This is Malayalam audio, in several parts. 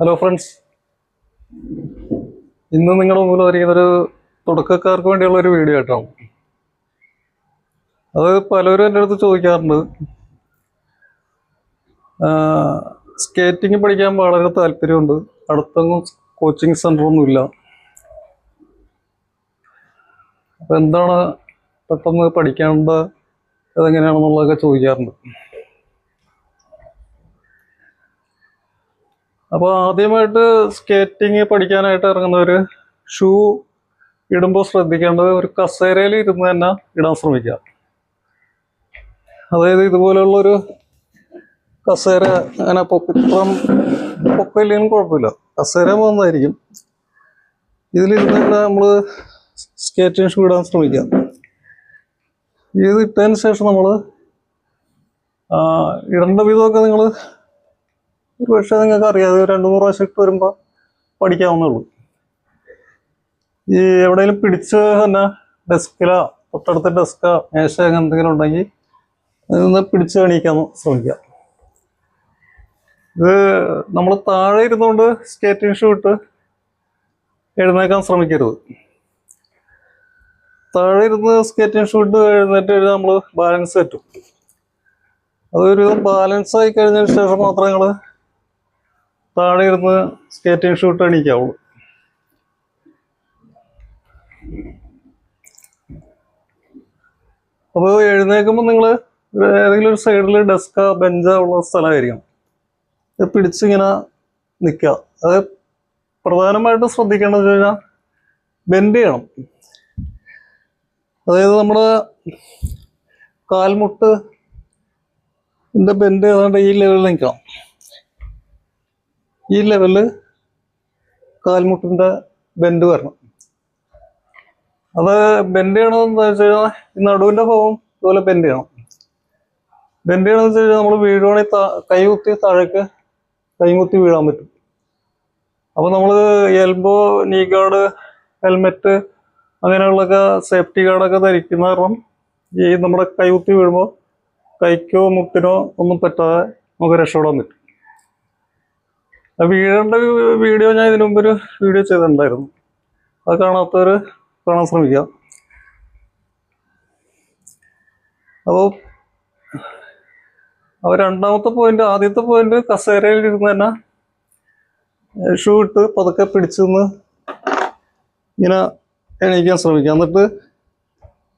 ഹലോ ഫ്രണ്ട്സ് ഇന്ന് നിങ്ങളുടെ മുമ്പിൽ വരിക്കുന്നൊരു തുടക്കക്കാർക്ക് വേണ്ടിയുള്ള ഒരു വീഡിയോ ആയിട്ടാണ് അത് പലരും എന്റെ അടുത്ത് ചോദിക്കാറുണ്ട്. സ്കേറ്റിംഗ് പഠിക്കാൻ വളരെ താല്പര്യമുണ്ട്. അടുത്തൊന്നും കോച്ചിങ് സെന്ററൊന്നും ഇല്ല. അപ്പം എന്താണ് പെട്ടെന്ന് പഠിക്കേണ്ട അതെങ്ങനെയാണെന്നുള്ളതൊക്കെ ചോദിക്കാറുണ്ട്. അപ്പോൾ ആദ്യമായിട്ട് സ്കേറ്റിംഗ് പഠിക്കാനായിട്ട് ഇറങ്ങുന്നവർ ഷൂ ഇടുമ്പോൾ ശ്രദ്ധിക്കേണ്ടത് ഒരു കസേരയിൽ ഇരുന്ന് തന്നെ ഇടാൻ ശ്രമിക്കുക. അതായത് ഇതുപോലെയുള്ളൊരു കസേര അങ്ങനെ പൊക്കിത്രം പൊക്കമില്ലെങ്കിലും കുഴപ്പമില്ല. കസേര വന്നായിരിക്കും. ഇതിലിരുന്ന് തന്നെ നമ്മൾ സ്കേറ്റിംഗ് ഷൂ ഇടാൻ ശ്രമിക്കുക. ഇത് ഇട്ടതിന് ശേഷം നമ്മൾ ഇടേണ്ട വിധമൊക്കെ നിങ്ങൾ ഒരു പക്ഷേ നിങ്ങൾക്ക് അറിയാതെ രണ്ടു മൂന്ന് പ്രാവശ്യം ഇട്ട് വരുമ്പോൾ പഠിക്കാവുന്നേ ഉള്ളൂ. ഈ എവിടെയെങ്കിലും പിടിച്ച് തന്നെ ഡെസ്കിലോ തൊട്ടടുത്ത ഡെസ്കോ മേശ അങ്ങനെ എന്തെങ്കിലും ഉണ്ടെങ്കിൽ നിന്ന് പിടിച്ച് കാണിക്കാൻ ശ്രമിക്കുക. ഇത് നമ്മൾ താഴെ ഇരുന്നുകൊണ്ട് സ്കേറ്റിംഗ് ഷൂ ഇട്ട് എഴുന്നേക്കാൻ ശ്രമിക്കരുത്. താഴെ ഇരുന്ന് സ്കേറ്റിംഗ് ഷൂ ഇട്ട് എഴുന്നേറ്റ് കഴിഞ്ഞാൽ നമ്മൾ ബാലൻസ് തെറ്റും. അതൊരു ബാലൻസ് ആയി കഴിഞ്ഞതിന് ശേഷം മാത്രമേ നിങ്ങൾ താഴെ ഇരുന്ന് സ്കേറ്റിംഗ് ഷൂട്ട് എണീക്കാവുള്ളൂ. അപ്പോൾ എഴുന്നേൽക്കുമ്പോൾ നിങ്ങൾ ഏതെങ്കിലും ഒരു സൈഡിൽ ഡെസ്കോ ബെഞ്ചോ ഉള്ള സ്ഥലമായിരിക്കും പിടിച്ചിങ്ങനെ നിൽക്കുക അത് പ്രധാനമായിട്ടും ശ്രദ്ധിക്കേണ്ടത് കഴിഞ്ഞാൽ ബെൻഡ് ചെയ്യണം. അതായത് നമ്മുടെ കാൽമുട്ട് ബെൻഡ് ഏതാണ്ട് ഈ ലെവലിൽ നിൽക്കണം. ഈ ലെവലിൽ കാൽമുട്ടിന്റെ ബെൻഡ് വരണം. അത് ബെൻഡ് ചെയ്യണമെന്ന് വെച്ച് കഴിഞ്ഞാൽ ഈ നടുവിന്റെ ഭാവം ഇതുപോലെ ബെൻഡ് ചെയ്യണം. ബെൻഡ് ചെയ്യണമെന്ന് വെച്ച് കഴിഞ്ഞാൽ നമ്മൾ വീഴുവാണെങ്കിൽ കൈ കുത്തി താഴേക്ക് കൈ കുത്തി വീഴാൻ പറ്റും. അപ്പോൾ നമ്മൾ എൽബോ നീ ഗാർഡ് ഹെൽമെറ്റ് അങ്ങനെയുള്ളൊക്കെ സേഫ്റ്റി ഗാർഡൊക്കെ ധരിക്കുന്ന കാരണം ഈ നമ്മുടെ കൈ കുത്തി വീഴുമ്പോൾ കൈക്കോ മുട്ടിനോ ഒന്നും പറ്റാതെ നമുക്ക് രക്ഷപ്പെടാൻ പറ്റും. വീഴേണ്ട വീഡിയോ ഞാൻ ഇതിനു മുമ്പ് ഒരു വീഡിയോ ചെയ്തിട്ടുണ്ടായിരുന്നു. അത് കാണാത്തവർ കാണാൻ ശ്രമിക്കുക അപ്പോൾ അപ്പോൾ രണ്ടാമത്തെ പോയിന്റ് ആദ്യത്തെ പോയിന്റ് കസേരയിൽ ഇരുന്ന് തന്നെ ഷൂ ഇട്ട് പതുക്കെ പിടിച്ചു നിന്ന് ഇങ്ങനെ എണീക്കാൻ ശ്രമിക്കുക എന്നിട്ട്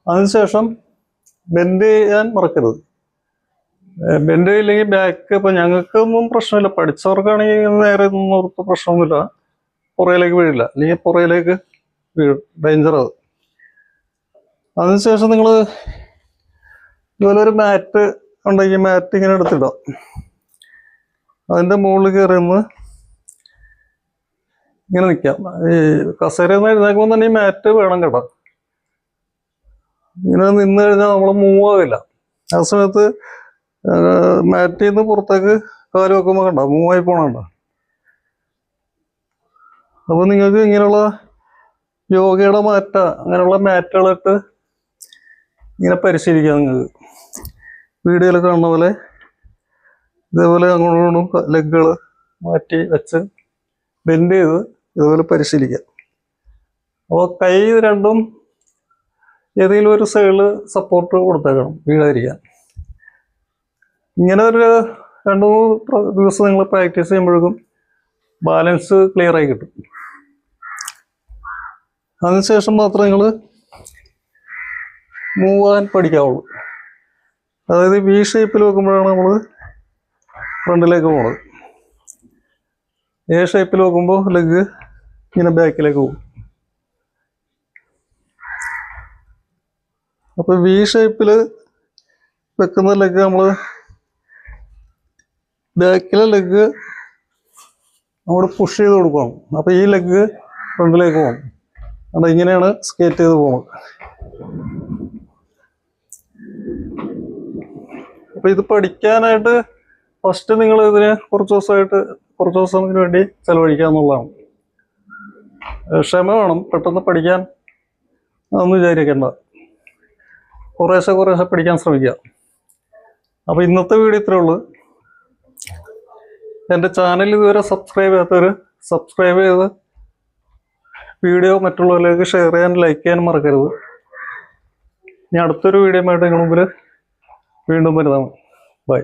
അതിനുശേഷം ബെൻഡ് ചെയ്യാൻ മറക്കരുത്. ബെൻഡ് ഇല്ലെങ്കിൽ ബാക്ക് ഇപ്പൊ ഞങ്ങൾക്കൊന്നും പ്രശ്നമില്ല. പഠിച്ചവർക്കാണെങ്കിൽ നേരെ ഒന്നും പ്രശ്നമൊന്നുമില്ല. പുറയിലേക്ക് വീഴില്ല. അല്ലെങ്കിൽ പുറയിലേക്ക് വീഴും. ഡേഞ്ചർ അത്. അതിനുശേഷം നിങ്ങൾ ഇതുപോലെ ഒരു മാറ്റ് ഉണ്ടെങ്കിൽ മാറ്റ് ഇങ്ങനെ എടുത്തിടാം. അതിന്റെ മുകളിൽ കയറി നിന്ന് ഇങ്ങനെ നിൽക്കാം. ഈ കസേരയിൽ നിന്ന് എഴുന്നേക്കുമ്പോൾ തന്നെ ഈ മാറ്റ് വേണം കേട്ടോ. ഇങ്ങനെ നിന്ന് കഴിഞ്ഞാൽ നമ്മൾ മൂവ് ആവില്ല. ആ സമയത്ത് മാറ്റിൽ നിന്ന് പുറത്തേക്ക് കാൽ വെക്കുമ്പോൾ കണ്ട? മൂവായി പോണണ്ട അപ്പോൾ നിങ്ങൾക്ക് ഇങ്ങനെയുള്ള യോഗയുടെ മാറ്റ അങ്ങനെയുള്ള മാറ്റുകളിട്ട് ഇങ്ങനെ പരിശീലിക്കാം നിങ്ങൾക്ക്. വീഡിയോയിൽ കാണുന്ന പോലെ ഇതേപോലെ അങ്ങോട്ടും ലെഗുകൾ മാറ്റി വെച്ച് ബെൻഡ് ചെയ്ത് ഇതുപോലെ പരിശീലിക്കാം. അപ്പോൾ കൈ രണ്ടും ഏതെങ്കിലും ഒരു സൈഡിൽ സപ്പോർട്ട് കൊടുത്തേക്കണം വീഴാതിരിക്കാൻ. ഇങ്ങനെ ഒരു രണ്ട് മൂന്ന് ദിവസം നിങ്ങൾ പ്രാക്ടീസ് ചെയ്യുമ്പോഴേക്കും ബാലൻസ് ക്ലിയർ ആയി കിട്ടും. അതിനുശേഷം മാത്രമേ നിങ്ങൾ മൂവ് ആകാൻ പഠിക്കാവുള്ളൂ. അതായത് വി ഷേപ്പിൽ വെക്കുമ്പോഴാണ് നമ്മൾ ഫ്രണ്ടിലേക്ക് പോണത്. എ ഷേപ്പിൽ വെക്കുമ്പോൾ ലെഗ് ഇങ്ങനെ ബാക്കിലേക്ക് പോകും. അപ്പോൾ വി ഷേപ്പിൽ വെക്കുന്ന ലെഗ് നമ്മൾ ബാക്കിലെ ലെഗ് നമ്മൾ പുഷ് ചെയ്ത് കൊടുക്കണം. അപ്പോൾ ഈ ലെഗ് ഫ്രണ്ടിലേക്ക് പോകും അത് ഇങ്ങനെയാണ് സ്കേറ്റ് ചെയ്ത് പോകുന്നത് അപ്പോൾ ഇത് പഠിക്കാനായിട്ട് ഫസ്റ്റ് നിങ്ങൾ ഇതിന് കുറച്ച് ദിവസമായിട്ട് കുറച്ച് ദിവസത്തിന് വേണ്ടി ചെലവഴിക്കുക എന്നുള്ളതാണ്. ക്ഷമ വേണം പെട്ടെന്ന് പഠിക്കാൻ അതൊന്നും വിചാരിക്കേണ്ട. കുറേശ്ശെ കുറേശ്ശെ പഠിക്കാൻ ശ്രമിക്കുക. അപ്പോൾ ഇന്നത്തെ വീഡിയോ ഇത്രേ ഉള്ളൂ. എന്റെ ചാനൽ ഇതുവരെ സബ്സ്ക്രൈബ് ചെയ്യാത്തവർ സബ്സ്ക്രൈബ് ചെയ്ത് വീഡിയോ മറ്റുള്ളവരിലേക്ക് ഷെയർ ചെയ്യാൻ ലൈക്ക് ചെയ്യാൻ മറക്കരുത്. ഇനി അടുത്തൊരു വീഡിയോ ആയിട്ട് നിങ്ങളുടെ മുമ്പിൽ വീണ്ടും വരുന്നതാണ്. ബൈ